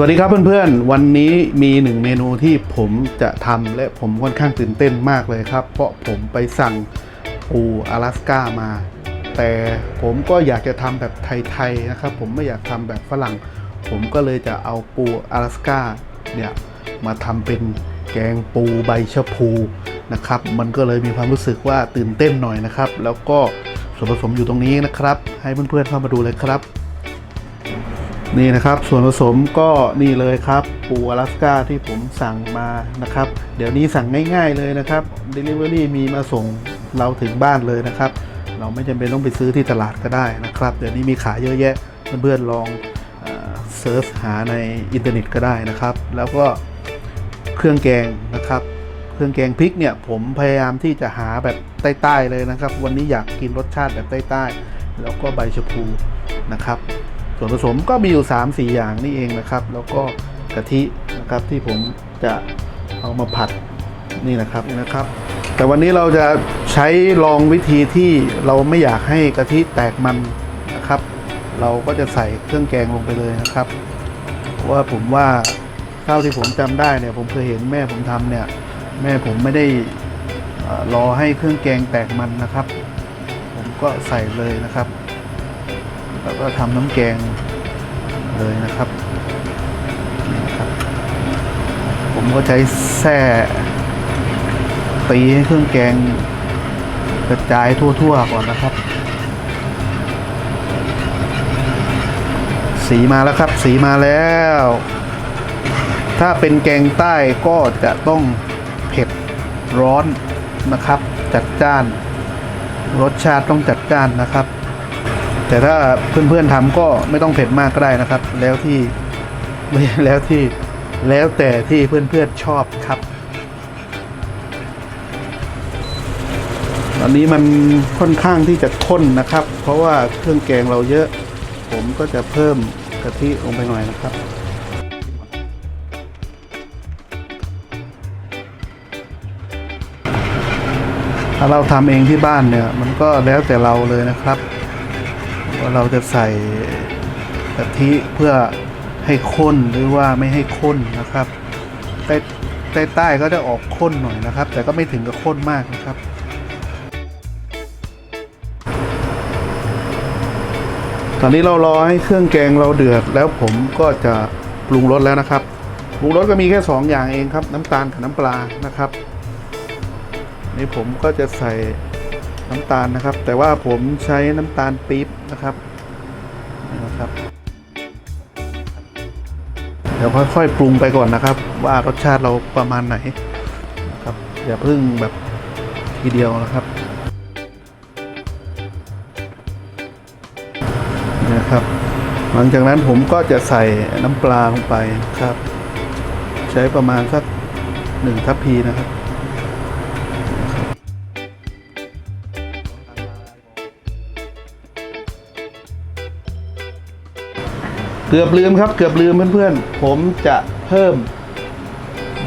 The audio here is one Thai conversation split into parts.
วัสดีครับเพื่อนๆ วันนี้มีหนึ่งเมนูที่ผมจะทำและผมค่อนข้างตื่นเต้นมากเลยครับ เพราะผมไปสั่งปู阿拉สก้ามา แต่ผมก็อยากจะทำแบบไทยๆนะครับ ผมไม่อยากทำแบบฝรั่ง ผมก็เลยจะเอาปู阿拉สก้าเนี่ยมาทำเป็นแกงปูใบชะพูนะครับ มันก็เลยมีความรู้สึกว่าตื่นเต้นหน่อยนะครับ แล้วก็ส่วนผสมอยู่ตรงนี้นะครับ ให้เพื่อนๆเข้ามาดูเลยครับ นี่นะครับส่วนผสมก็นี่เลยครับปูอลาสก้าที่ผมสั่งมานะครับ เดี๋ยวนี้สั่งง่ายๆเลยนะครับ Delivery มีมาส่งเราถึงบ้านเลยนะครับ เราไม่จำเป็นต้องไปซื้อที่ตลาดก็ได้นะครับ เดี๋ยวนี้มีขายเยอะแยะเพื่อนๆลองเซิร์ชหาในอินเทอร์เน็ตก็ได้นะครับ แล้วก็เครื่องแกงนะครับ เครื่องแกงพริกเนี่ยผมพยายามที่จะหาแบบใต้ๆเลยนะครับ วันนี้อยากกินรสชาติแบบใต้ๆแล้วก็ใบชะพูนะครับ ส่วนผสมก็มีอยู่ 3 4 อย่างนี่เองนะครับ แล้วก็กะทินะครับที่ผมจะเอามาผัดนี่นะครับนี่นะครับ แต่วันนี้เราจะใช้ลองวิธีที่เราไม่อยากให้กะทิแตกมันนะครับ เราก็จะใส่เครื่องแกงลงไปเลยนะครับเพราะว่าผมว่าเท่าที่ผมจำได้เนี่ยผมเคยเห็นแม่ผมทำเนี่ย แม่ผมไม่ได้รอให้เครื่องแกงแตกมันนะครับ ผมก็ใส่เลยนะครับ แล้วก็ทำน้ำแกงเลยนะครับนะครับ ผมก็ใช้แส้ตีให้เครื่องแกงกระจายทั่วๆก่อนนะครับ สีมาแล้วครับ สีมาแล้ว ถ้าเป็นแกงใต้ก็จะต้องเผ็ดร้อนนะครับ จัดจ้าน รสชาติต้องจัดจ้านนะครับ แต่ถ้าเพื่อนๆทำก็ไม่ต้องเผ็ดมากก็ได้นะครับ แล้วที่แล้วที่แล้วแต่ที่เพื่อนๆชอบครับ ตอนนี้มันค่อนข้างที่จะข้นนะครับ เพราะว่าเครื่องแกงเราเยอะ ผมก็จะเพิ่มกะทิลงไปหน่อยนะครับถ้าเราทำเองที่บ้านเนี่ย มันก็แล้วแต่เราเลยนะครับ เราจะใส่กะทิเพื่อให้ข้นหรือว่าไม่ให้ข้นนะครับ ใต้ใต้ใต้ก็จะออกข้นหน่อยนะครับ แต่ก็ไม่ถึงกับข้นมากนะครับ ตอนนี้เรารอให้เครื่องแกงเราเดือดแล้วผมก็จะปรุงรสแล้วนะครับปรุงรสก็มีแค่สองอย่างเองครับ น้ำตาลกับน้ำปลานะครับ นี่ผมก็จะใส่ น้ำตาลนะครับ แต่ว่าผมใช้น้ำตาลปี๊บนะครับนะครับ เดี๋ยวค่อยๆปรุงไปก่อนนะครับ ว่ารสชาติเราประมาณไหนนะครับอย่าเพิ่งแบบทีเดียวนะครับนะครับ หลังจากนั้นผมก็จะใส่น้ำปลาลงไปครับ ใช้ประมาณสักหนึ่งทัพพีนะครับ เกือบลืมครับ เกือบลืมเพื่อนๆ ผมจะเพิ่ม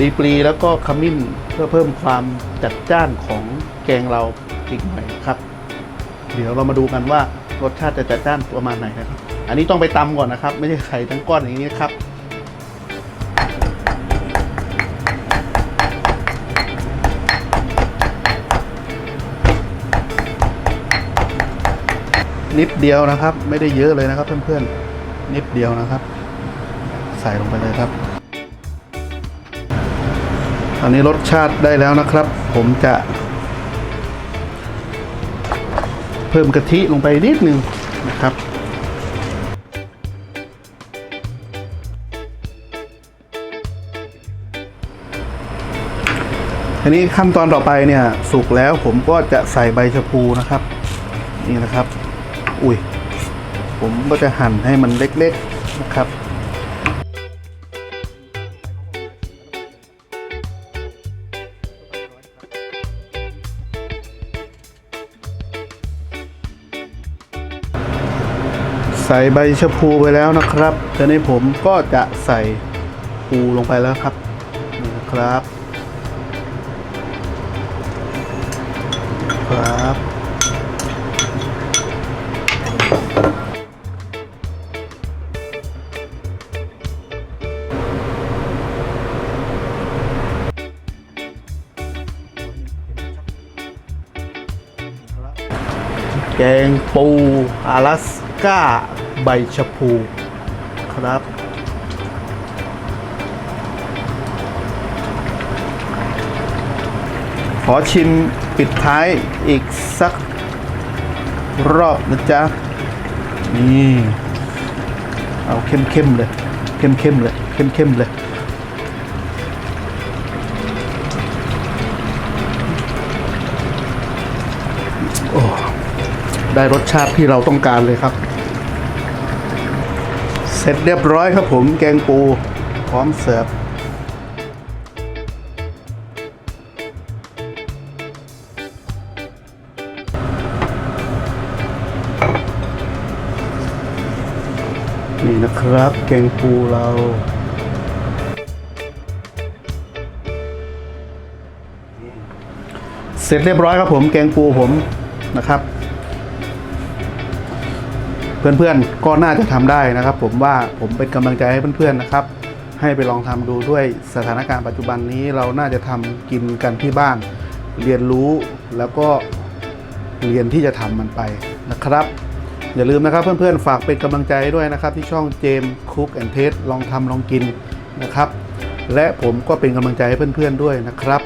ดีปรีแล้วก็ขมิ้นเพื่อเพิ่มความจัดจ้านของแกงเราอีกหน่อยครับ เดี๋ยวเรามาดูกันว่ารสชาติจะจัดจ้านประมาณไหนนะครับ อันนี้ต้องไปตำก่อนนะครับ ไม่ใช่ใส่ทั้งก้อนอย่างนี้ครับนิดเดียวนะครับ ไม่ได้เยอะเลยนะครับเพื่อนๆ นิดเดียวนะครับ ใส่ลงไปเลยครับ อันนี้รสชาติได้แล้วนะครับ ผมจะ เพิ่มกะทิลงไปนิดนึงนะครับทีนี้ขั้นตอนต่อไปเนี่ยสุกแล้วผมก็จะใส่ใบชะพูนะครับ นี่นะครับ อุ้ย ผมก็จะหั่นให้มันเล็กๆนะครับใส่ใบชะพูไปแล้วนะครับทีนี้ผมก็จะใส่ปูลงไปแล้วครับนะครับ งปูอลาสก้า ใบชะพูครับ ขอชิมปิดท้ายอีกสักรอบนะจ๊ะ นี่ เอาเข้มๆเลย เข้มๆเลย เข้มๆเลยโอ้ ได้รสชาติที่เราต้องการเลยครับ เสร็จเรียบร้อยครับผมแกงปูพร้อมเสิร์ฟนี่นะครับ แกงปูเราเสร็จเรียบร้อยครับผมแกงปูผมนะครับ เพื่อนๆก็น่าจะทำได้นะครับ ผมว่าผมเป็นกำลังใจให้เพื่อนๆนะครับ ให้ไปลองทำดูด้วยสถานการณ์ปัจจุบันนี้เราน่าจะทำกินกันที่บ้าน เรียนรู้แล้วก็เรียนที่จะทำมันไปนะครับอย่าลืมนะครับเพื่อนๆฝากเป็นกำลังใจด้วยนะครับ ที่ช่องเจมคุกแอนเทสลองทำลองกินนะครับ และผมก็เป็นกำลังใจให้เพื่อนๆด้วยนะครับ